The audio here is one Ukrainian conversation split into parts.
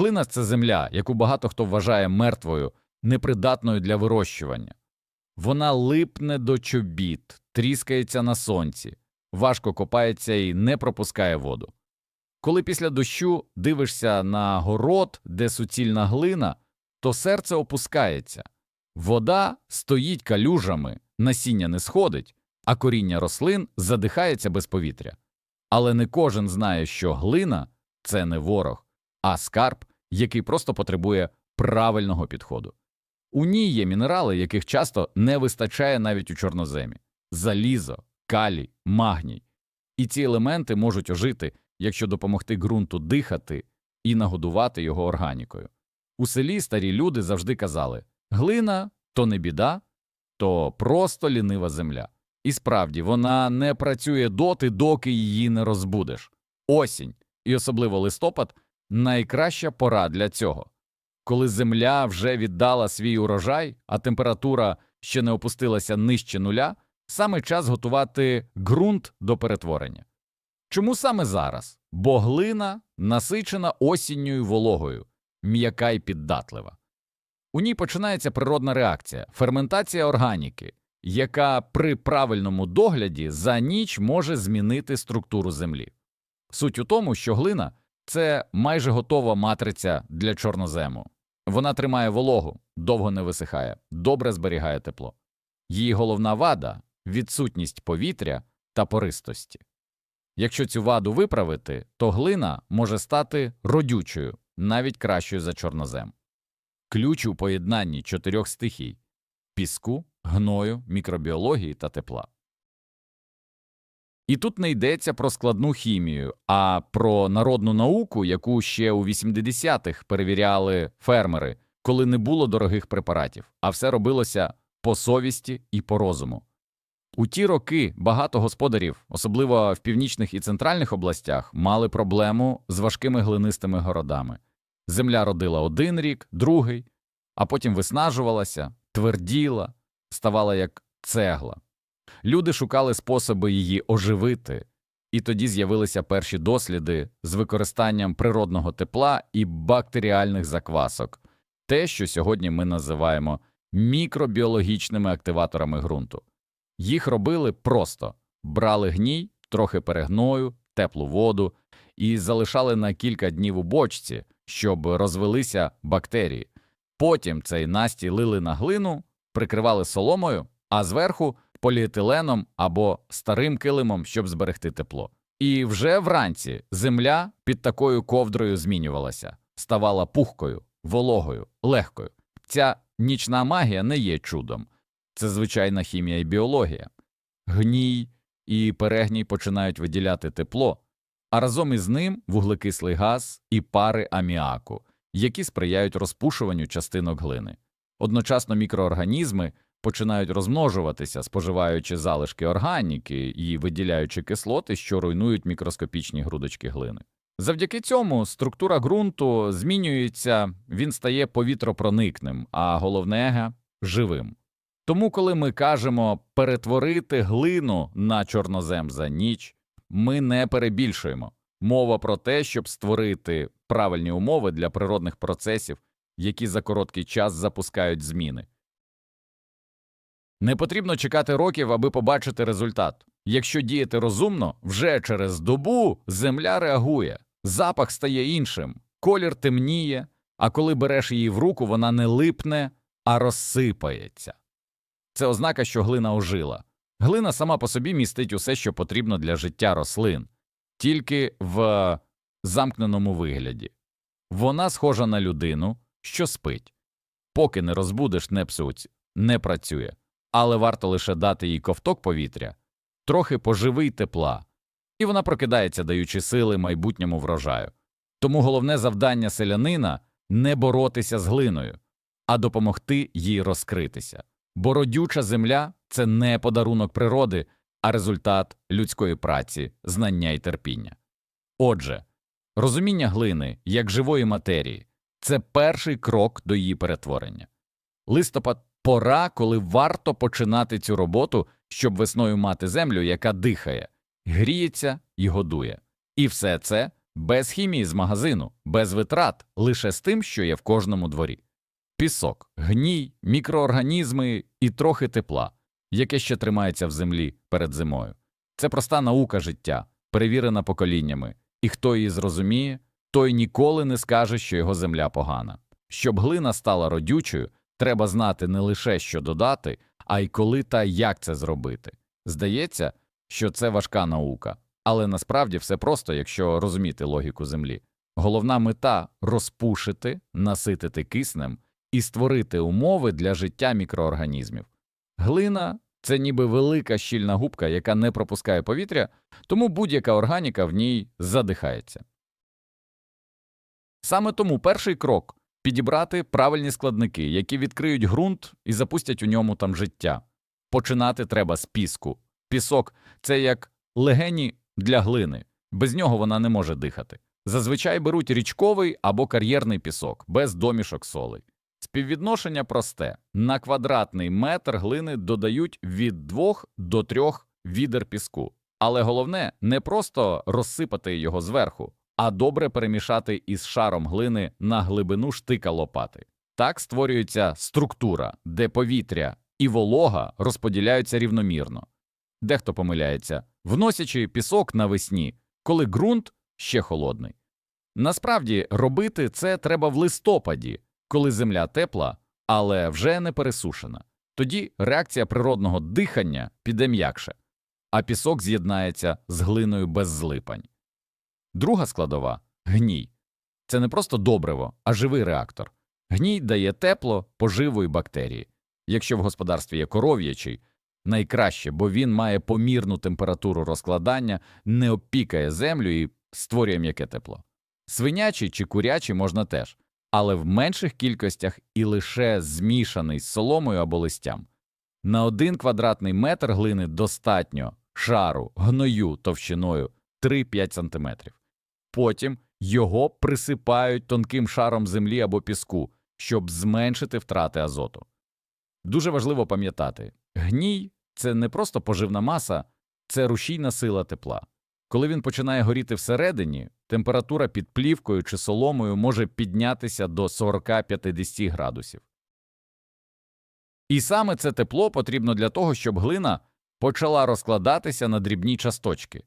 Глина це земля, яку багато хто вважає мертвою, непридатною для вирощування. Вона липне до чобіт, тріскається на сонці, важко копається і не пропускає воду. Коли після дощу дивишся на город, де суцільна глина, то серце опускається. Вода стоїть калюжами, насіння не сходить, а коріння рослин задихається без повітря. Але не кожен знає, що глина це не ворог, а скарб, який просто потребує правильного підходу. У ній є мінерали, яких часто не вистачає навіть у чорноземі залізо, калій, магній. І ці елементи можуть ожити, якщо допомогти ґрунту дихати і нагодувати його органікою. У селі старі люди завжди казали глина то не біда, то просто лінива земля. І справді вона не працює доти, доки її не розбудеш. Осінь, і особливо листопад найкраща пора для цього. Коли земля вже віддала свій урожай, а температура ще не опустилася нижче нуля, саме час готувати ґрунт до перетворення. Чому саме зараз? Бо глина насичена осінню й вологою, м'яка й піддатлива. У ній починається природна реакція ферментація органіки, яка при правильному догляді за ніч може змінити структуру землі. Суть у тому, що глина це майже готова матриця для чорнозему. Вона тримає вологу, довго не висихає, добре зберігає тепло. Її головна вада відсутність повітря та пористості. Якщо цю ваду виправити, то глина може стати родючою, навіть кращою за чорнозем. Ключ у поєднанні чотирьох стихій піску, гною, мікробіології та тепла. І тут не йдеться про складну хімію, а про народну науку, яку ще у 80-х перевіряли фермери, коли не було дорогих препаратів, а все робилося по совісті і по розуму. У ті роки багато господарів, особливо в північних і центральних областях, мали проблему з важкими глинистими городами. Земля родила один рік, другий, а потім виснажувалася, тверділа, ставала як цегла. Люди шукали способи її оживити, і тоді з'явилися перші досліди з використанням природного тепла і бактеріальних заквасок, те, що сьогодні ми називаємо мікробіологічними активаторами ґрунту. Їх робили просто брали гній, трохи перегною, теплу воду і залишали на кілька днів у бочці, щоб розвелися бактерії. Потім цей настій лили на глину, прикривали соломою, а зверху поліетиленом або старим килимом, щоб зберегти тепло. І вже вранці земля під такою ковдрою змінювалася, ставала пухкою, вологою, легкою. Ця нічна магія не є чудом, це звичайна хімія і біологія. Гній і перегній починають виділяти тепло, а разом із ним вуглекислий газ і пари аміаку, які сприяють розпушуванню частинок глини. Одночасно мікроорганізми починають розмножуватися, споживаючи залишки органіки і виділяючи кислоти, що руйнують мікроскопічні грудочки глини. Завдяки цьому структура ґрунту змінюється, він стає повітропроникним, а головне живим. Тому, коли ми кажемо перетворити глину на чорнозем за ніч, ми не перебільшуємо. Мова про те, щоб створити правильні умови для природних процесів, які за короткий час запускають зміни. Не потрібно чекати років, аби побачити результат. Якщо діяти розумно, вже через добу земля реагує, запах стає іншим, колір темніє, а коли береш її в руку, вона не липне, а розсипається. Це ознака, що глина ожила. Глина сама по собі містить усе, що потрібно для життя рослин, тільки в замкненому вигляді. Вона схожа на людину, що спить. Поки не розбудеш, не псуць, не працює, але варто лише дати їй ковток повітря, трохи поживи й тепла, і вона прокидається, даючи сили майбутньому врожаю. Тому головне завдання селянина не боротися з глиною, а допомогти їй розкритися. Бо родюча земля це не подарунок природи, а результат людської праці, знання і терпіння. Отже, розуміння глини як живої матерії це перший крок до її перетворення. Листопад пора, коли варто починати цю роботу, щоб весною мати землю, яка дихає, гріється і годує. І все це без хімії з магазину, без витрат, лише з тим, що є в кожному дворі. Пісок, гній, мікроорганізми і трохи тепла, яке ще тримається в землі перед зимою. Це проста наука життя, перевірена поколіннями, і хто її зрозуміє, той ніколи не скаже, що його земля погана. Щоб глина стала родючою, треба знати не лише що додати, а й коли та як це зробити. Здається, що це важка наука, але насправді все просто, якщо розуміти логіку землі. Головна мета розпушити, наситити киснем і створити умови для життя мікроорганізмів. Глина це ніби велика щільна губка, яка не пропускає повітря, тому будь-яка органіка в ній задихається. Саме тому перший крок підібрати правильні складники, які відкриють ґрунт і запустять у ньому там життя. Починати треба з піску. Пісок це як легені для глини, без нього вона не може дихати. Зазвичай беруть річковий або кар'єрний пісок, без домішок солей. Співвідношення просте на квадратний метр глини додають від 2 до 3 відер піску. Але головне не просто розсипати його зверху, а добре перемішати із шаром глини на глибину штика лопати. Так створюється структура, де повітря і волога розподіляються рівномірно. Дехто помиляється, вносячи пісок навесні, коли ґрунт ще холодний. Насправді робити це треба в листопаді, коли земля тепла, але вже не пересушена. Тоді реакція природного дихання піде м'якше, а пісок з'єднається з глиною без злипань. Друга складова гній. Це не просто добриво, а живий реактор. Гній дає тепло, поживу і бактерії. Якщо в господарстві є коров'ячий, найкраще, бо він має помірну температуру розкладання, не опікає землю і створює м'яке тепло. Свинячий чи курячий можна теж, але в менших кількостях і лише змішаний з соломою або листям. На один квадратний метр глини достатньо шару, гною товщиною 3-5 см. Потім його присипають тонким шаром землі або піску, щоб зменшити втрати азоту. Дуже важливо пам'ятати, гній це не просто поживна маса, це рушійна сила тепла. Коли він починає горіти всередині, температура під плівкою чи соломою може піднятися до 40-50 градусів. І саме це тепло потрібно для того, щоб глина почала розкладатися на дрібні часточки.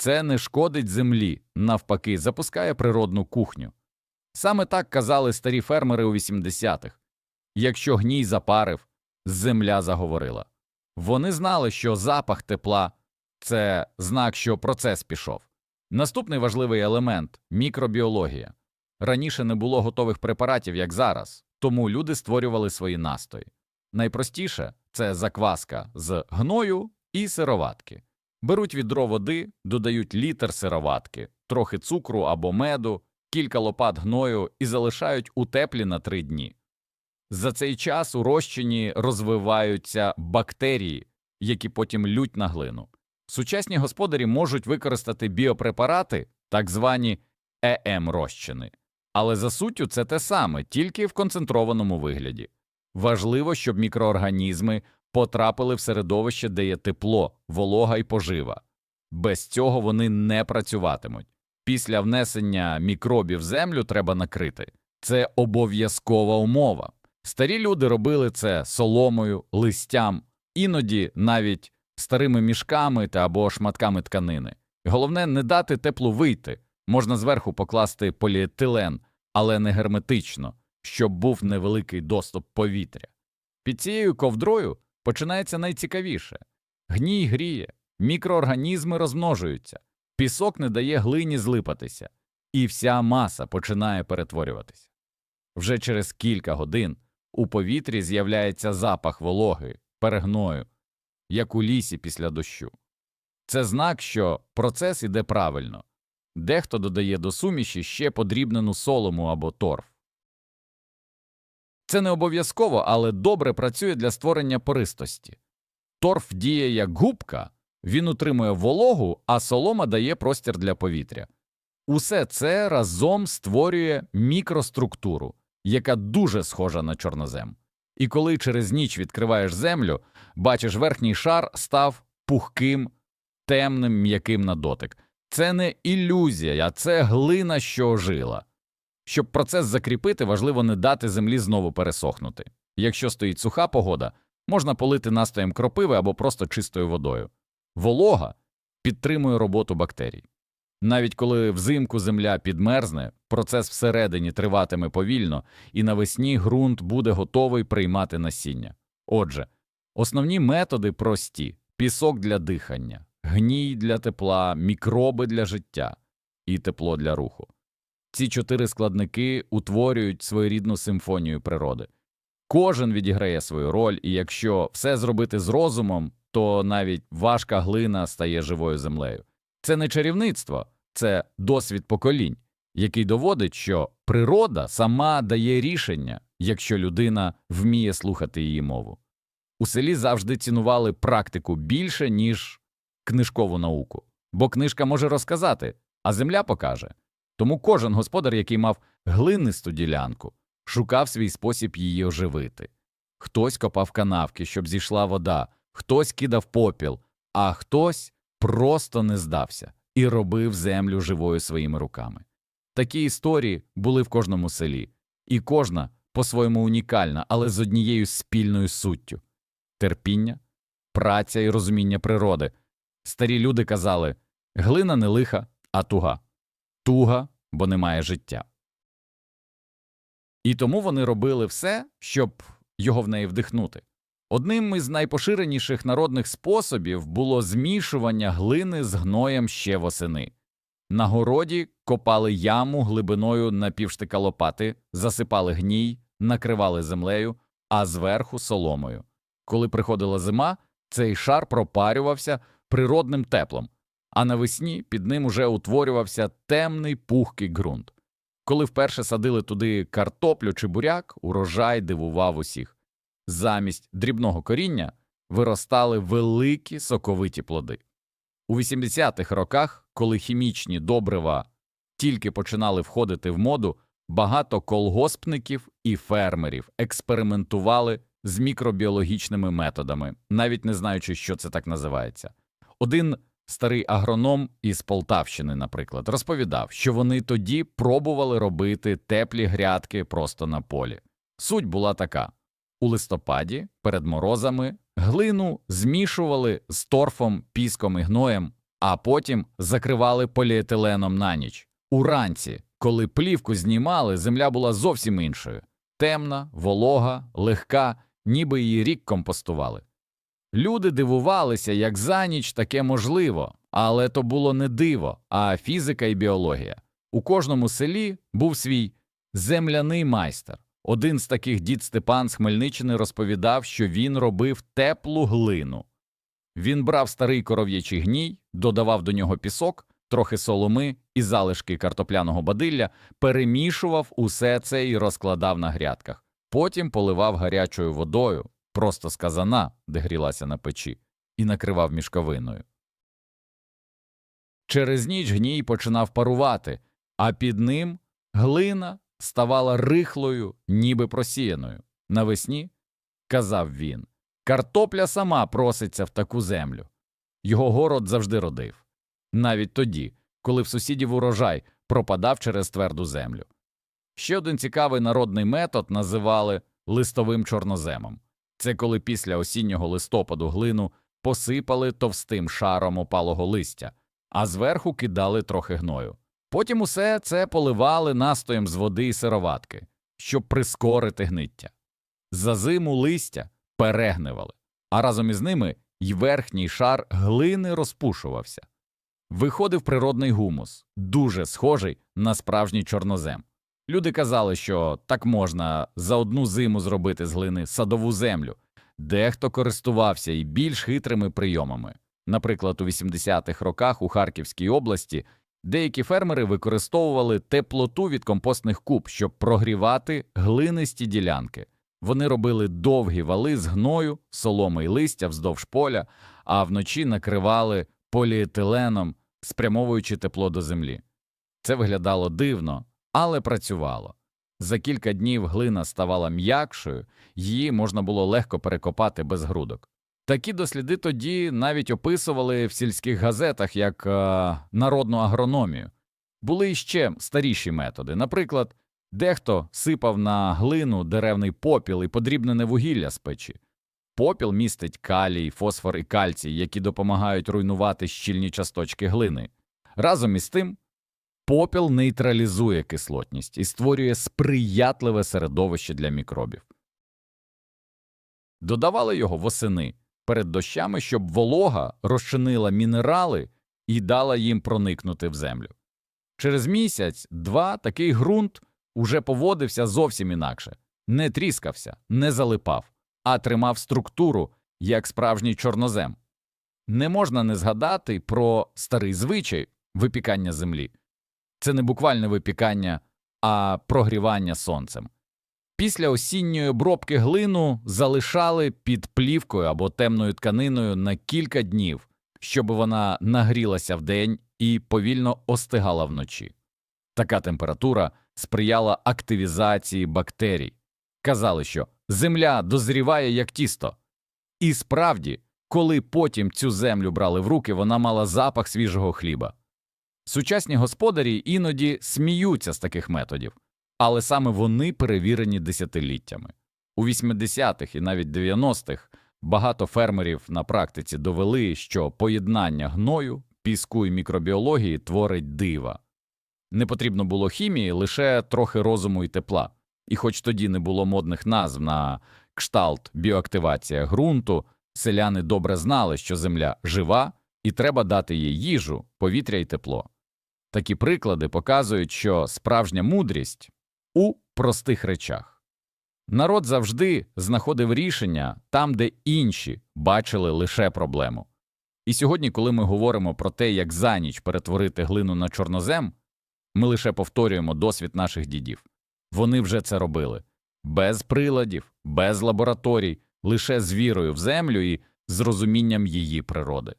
Це не шкодить землі, навпаки, запускає природну кухню. Саме так казали старі фермери у 80-х. Якщо гній запарив, земля заговорила. Вони знали, що запах тепла це знак, що процес пішов. Наступний важливий елемент мікробіологія. Раніше не було готових препаратів, як зараз, тому люди створювали свої настої. Найпростіше це закваска з гною і сироватки. Беруть відро води, додають літр сироватки, трохи цукру або меду, кілька лопат гною і залишають у теплі на три дні. За цей час у розчині розвиваються бактерії, які потім лють на глину. Сучасні господарі можуть використати біопрепарати, так звані ЕМ-розчини, але за суттю це те саме, тільки в концентрованому вигляді. Важливо, щоб мікроорганізми потрапили в середовище, де є тепло, волога і пожива. Без цього вони не працюватимуть. Після внесення мікробів землю треба накрити. Це обов'язкова умова. Старі люди робили це соломою, листям, іноді навіть старими мішками та або шматками тканини. Головне не дати теплу вийти, можна зверху покласти поліетилен, але не герметично, щоб був невеликий доступ повітря. Під цією ковдрою починається найцікавіше гній гріє, мікроорганізми розмножуються, пісок не дає глині злипатися, і вся маса починає перетворюватися. Вже через кілька годин у повітрі з'являється запах вологи, перегною, як у лісі після дощу. Це знак, що процес іде правильно. Дехто додає до суміші ще подрібнену солому або торф. Це не обов'язково, але добре працює для створення пористості. Торф діє як губка, він утримує вологу, а солома дає простір для повітря. Усе це разом створює мікроструктуру, яка дуже схожа на чорнозем. І коли через ніч відкриваєш землю, бачиш верхній шар став пухким, темним, м'яким на дотик. Це не ілюзія, це глина, що ожила. Щоб процес закріпити, важливо не дати землі знову пересохнути. Якщо стоїть суха погода, можна полити настоєм кропиви або просто чистою водою. Волога підтримує роботу бактерій. Навіть коли взимку земля підмерзне, процес всередині триватиме повільно, і навесні ґрунт буде готовий приймати насіння. Отже, основні методи прості: пісок для дихання, гній для тепла, мікроби для життя і тепло для руху. Ці чотири складники утворюють своєрідну симфонію природи. Кожен відіграє свою роль, і якщо все зробити з розумом, то навіть важка глина стає живою землею. Це не чарівництво, це досвід поколінь, який доводить, що природа сама дає рішення, якщо людина вміє слухати її мову. У селі завжди цінували практику більше, ніж книжкову науку, бо книжка може розказати, а земля покаже. Тому кожен господар, який мав глинисту ділянку, шукав свій спосіб її оживити. Хтось копав канавки, щоб зійшла вода, хтось кидав попіл, а хтось просто не здався і робив землю живою своїми руками. Такі історії були в кожному селі, і кожна по-своєму унікальна, але з однією спільною суттю терпіння, праця і розуміння природи. Старі люди казали глина не лиха, а туга. Туга, бо немає життя. І тому вони робили все, щоб його в неї вдихнути. Одним із найпоширеніших народних способів було змішування глини з гноєм ще восени. На городі копали яму глибиною на півштика лопати, засипали гній, накривали землею, а зверху соломою. Коли приходила зима, цей шар пропарювався природним теплом, а навесні під ним уже утворювався темний пухкий ґрунт. Коли вперше садили туди картоплю чи буряк, урожай дивував усіх. Замість дрібного коріння виростали великі соковиті плоди. У 80-х роках, коли хімічні добрива тільки починали входити в моду, багато колгоспників і фермерів експериментували з мікробіологічними методами, навіть не знаючи, що це так називається. Один старий агроном із Полтавщини, наприклад, розповідав, що вони тоді пробували робити теплі грядки просто на полі. Суть була така: у листопаді, перед морозами, глину змішували з торфом, піском і гноєм, а потім закривали поліетиленом на ніч. Уранці, коли плівку знімали, земля була зовсім іншою темна, волога, легка, ніби її рік компостували. Люди дивувалися, як за ніч таке можливо, але то було не диво, а фізика і біологія. У кожному селі був свій земляний майстер. Один з таких дід Степан з Хмельниччини розповідав, що він робив теплу глину. Він брав старий коров'ячий гній, додавав до нього пісок, трохи соломи і залишки картопляного бадилля, перемішував усе це і розкладав на грядках. Потім поливав гарячою водою, просто з казана, де грілася на печі, і накривав мішковиною. Через ніч гній починав парувати, а під ним глина ставала рихлою, ніби просіяною. Навесні, казав він, картопля сама проситься в таку землю. Його город завжди родив. Навіть тоді, коли в сусідів урожай пропадав через тверду землю. Ще один цікавий народний метод називали листовим чорноземом. Це коли після осіннього листопаду глину посипали товстим шаром опалого листя, а зверху кидали трохи гною. Потім усе це поливали настоєм з води і сироватки, щоб прискорити гниття. За зиму листя перегнивали, а разом із ними й верхній шар глини розпушувався. Виходив природний гумус, дуже схожий на справжній чорнозем. Люди казали, що так можна за одну зиму зробити з глини садову землю, дехто користувався і більш хитрими прийомами. Наприклад, у 80-х роках у Харківській області деякі фермери використовували теплоту від компостних куб, щоб прогрівати глинисті ділянки. Вони робили довгі вали з гною, соломи й листя вздовж поля, а вночі накривали поліетиленом, спрямовуючи тепло до землі. Це виглядало дивно, але працювало. За кілька днів глина ставала м'якшою, її можна було легко перекопати без грудок. Такі досліди тоді навіть описували в сільських газетах як е, народну агрономію. Були іще старіші методи. Наприклад, дехто сипав на глину деревний попіл і подрібнене вугілля з печі. Попіл містить калій, фосфор і кальцій, які допомагають руйнувати щільні часточки глини. Разом із тим, попіл нейтралізує кислотність і створює сприятливе середовище для мікробів. Додавали його восени перед дощами, щоб волога розчинила мінерали і дала їм проникнути в землю. Через місяць, два, такий ґрунт уже поводився зовсім інакше, не тріскався, не залипав, а тримав структуру, як справжній чорнозем. Не можна не згадати про старий звичай випікання землі. Це не буквальне випікання, а прогрівання сонцем. Після осінньої обробки глину залишали під плівкою або темною тканиною на кілька днів, щоб вона нагрілася вдень і повільно остигала вночі. Така температура сприяла активізації бактерій. Казали, що земля дозріває як тісто. І справді, коли потім цю землю брали в руки, вона мала запах свіжого хліба. Сучасні господарі іноді сміються з таких методів, але саме вони перевірені десятиліттями. У 80-х і навіть 90-х багато фермерів на практиці довели, що поєднання гною, піску і мікробіології творить дива. Не потрібно було хімії, лише трохи розуму і тепла. І хоч тоді не було модних назв на кшталт біоактивація ґрунту, селяни добре знали, що земля жива, і треба дати їй їжу, повітря і тепло. Такі приклади показують, що справжня мудрість у простих речах. Народ завжди знаходив рішення там, де інші бачили лише проблему. І сьогодні, коли ми говоримо про те, як за ніч перетворити глину на чорнозем, ми лише повторюємо досвід наших дідів. Вони вже це робили без приладів, без лабораторій, лише з вірою в землю і з розумінням її природи.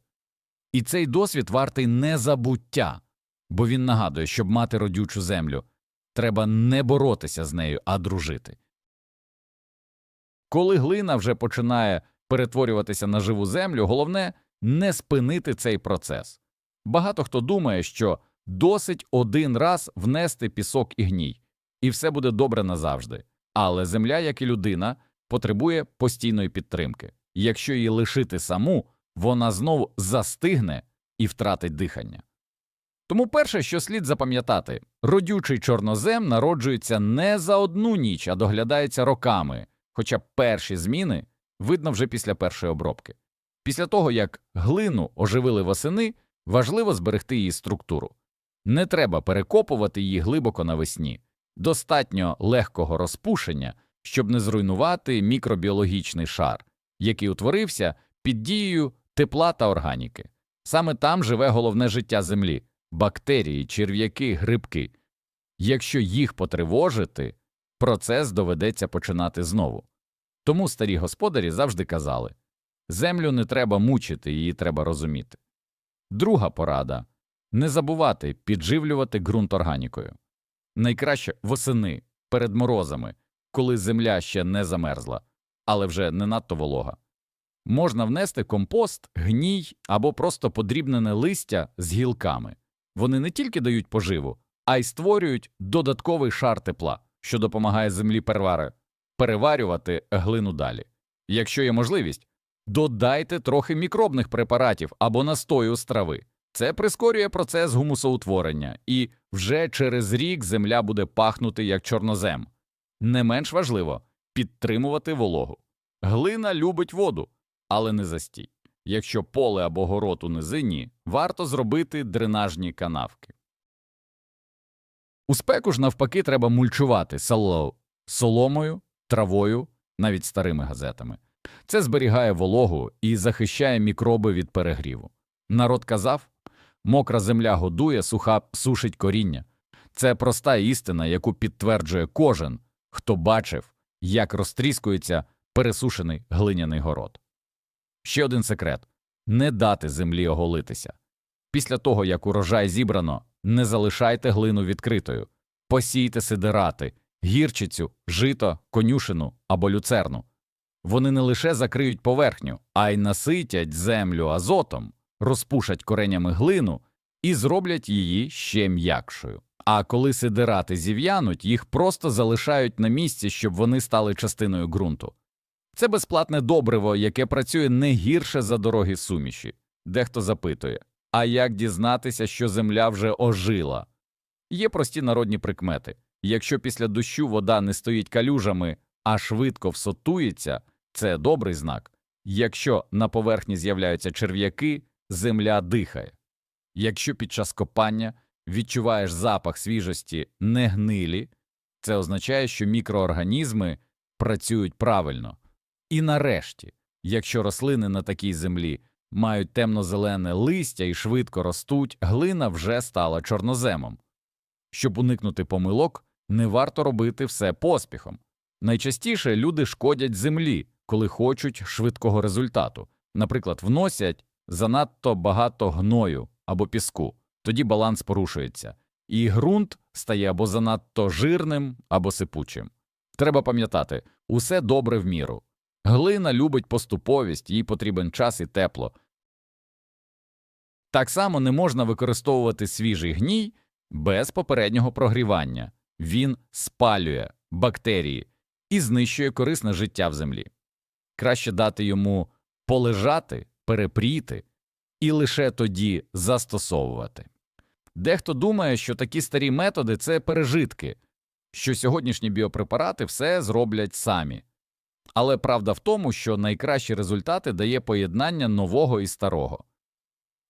І цей досвід вартий незабуття, бо він нагадує, щоб мати родючу землю, треба не боротися з нею, а дружити. Коли глина вже починає перетворюватися на живу землю, головне не спинити цей процес. Багато хто думає, що досить один раз внести пісок і гній, і все буде добре назавжди. Але земля, як і людина, потребує постійної підтримки. Якщо її лишити саму, вона знову застигне і втратить дихання. Тому перше, що слід запам'ятати, родючий чорнозем народжується не за одну ніч, а доглядається роками, хоча перші зміни видно вже після першої обробки. Після того, як глину оживили восени, важливо зберегти її структуру. Не треба перекопувати її глибоко навесні, достатньо легкого розпушення, щоб не зруйнувати мікробіологічний шар, який утворився під дією тепла та органіки. Саме там живе головне життя землі бактерії, черв'яки, грибки. Якщо їх потривожити, процес доведеться починати знову. Тому старі господарі завжди казали землю не треба мучити, її треба розуміти. Друга порада не забувати підживлювати ґрунт органікою. Найкраще восени перед морозами, коли земля ще не замерзла, але вже не надто волога. Можна внести компост, гній або просто подрібнене листя з гілками. Вони не тільки дають поживу, а й створюють додатковий шар тепла, що допомагає землі перевари, переварювати глину далі. Якщо є можливість, додайте трохи мікробних препаратів або настою з трави. Це прискорює процес гумусоутворення, і вже через рік земля буде пахнути як чорнозем. Не менш важливо підтримувати вологу. Глина любить воду, але не застій. Якщо поле або город у низині, варто зробити дренажні канавки. У спеку ж навпаки треба мульчувати соло, соломою, травою, навіть старими газетами. Це зберігає вологу і захищає мікроби від перегріву. Народ казав мокра земля годує, суха сушить коріння. Це проста істина, яку підтверджує кожен, хто бачив, як розтріскується пересушений глиняний город. Ще один секрет не дати землі оголитися. Після того, як урожай зібрано, не залишайте глину відкритою, посійте сидирати, гірчицю, жито, конюшину або люцерну. Вони не лише закриють поверхню, а й наситять землю азотом, розпушать коренями глину і зроблять її ще м'якшою. А коли сидирати зів'януть, їх просто залишають на місці, щоб вони стали частиною ґрунту. Це безплатне добриво, яке працює не гірше за дорогі суміші. Дехто запитує, а як дізнатися, що земля вже ожила? Є прості народні прикмети. Якщо після дощу вода не стоїть калюжами, а швидко всотується, це добрий знак. Якщо на поверхні з'являються черв'яки, земля дихає. Якщо під час копання відчуваєш запах свіжості не гнилі, це означає, що мікроорганізми працюють правильно. І нарешті, якщо рослини на такій землі мають темно-зелене листя і швидко ростуть, глина вже стала чорноземом. Щоб уникнути помилок, не варто робити все поспіхом. Найчастіше люди шкодять землі, коли хочуть швидкого результату, наприклад, вносять занадто багато гною або піску, тоді баланс порушується, і ґрунт стає або занадто жирним, або сипучим. Треба пам'ятати, усе добре в міру. Глина любить поступовість, їй потрібен час і тепло. Так само не можна використовувати свіжий гній без попереднього прогрівання. Він спалює бактерії і знищує корисне життя в землі. Краще дати йому полежати, перепріти і лише тоді застосовувати. Дехто думає, що такі старі методи це пережитки, що сьогоднішні біопрепарати все зроблять самі. Але правда в тому, що найкращі результати дає поєднання нового і старого.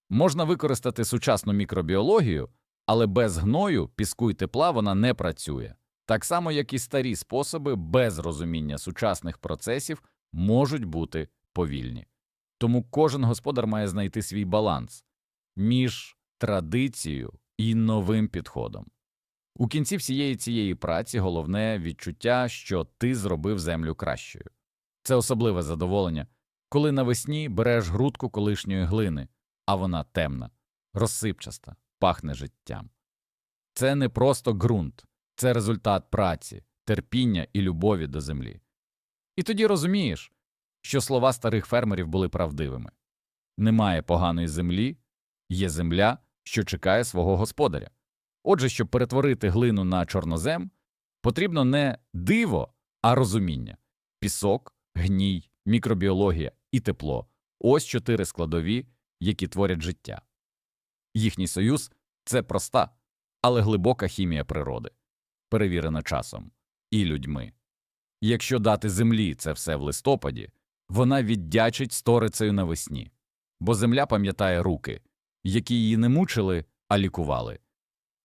Можна використати сучасну мікробіологію, але без гною, піску і тепла вона не працює. Так само, як і старі способи без розуміння сучасних процесів можуть бути повільні. Тому кожен господар має знайти свій баланс між традицією і новим підходом. У кінці всієї цієї праці головне відчуття, що ти зробив землю кращою. Це особливе задоволення, коли навесні береш грудку колишньої глини, а вона темна, розсипчаста, пахне життям. Це не просто ґрунт, це результат праці, терпіння і любові до землі. І тоді розумієш, що слова старих фермерів були правдивими немає поганої землі, є земля, що чекає свого господаря. Отже, щоб перетворити глину на чорнозем, потрібно не диво, а розуміння пісок, гній, мікробіологія і тепло ось чотири складові, які творять життя. Їхній союз це проста, але глибока хімія природи, перевірена часом і людьми. Якщо дати землі це все в листопаді, вона віддячить сторицею навесні, бо земля пам'ятає руки, які її не мучили, а лікували.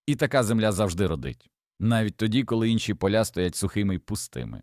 І така земля завжди родить, навіть тоді, коли інші поля стоять сухими й пустими.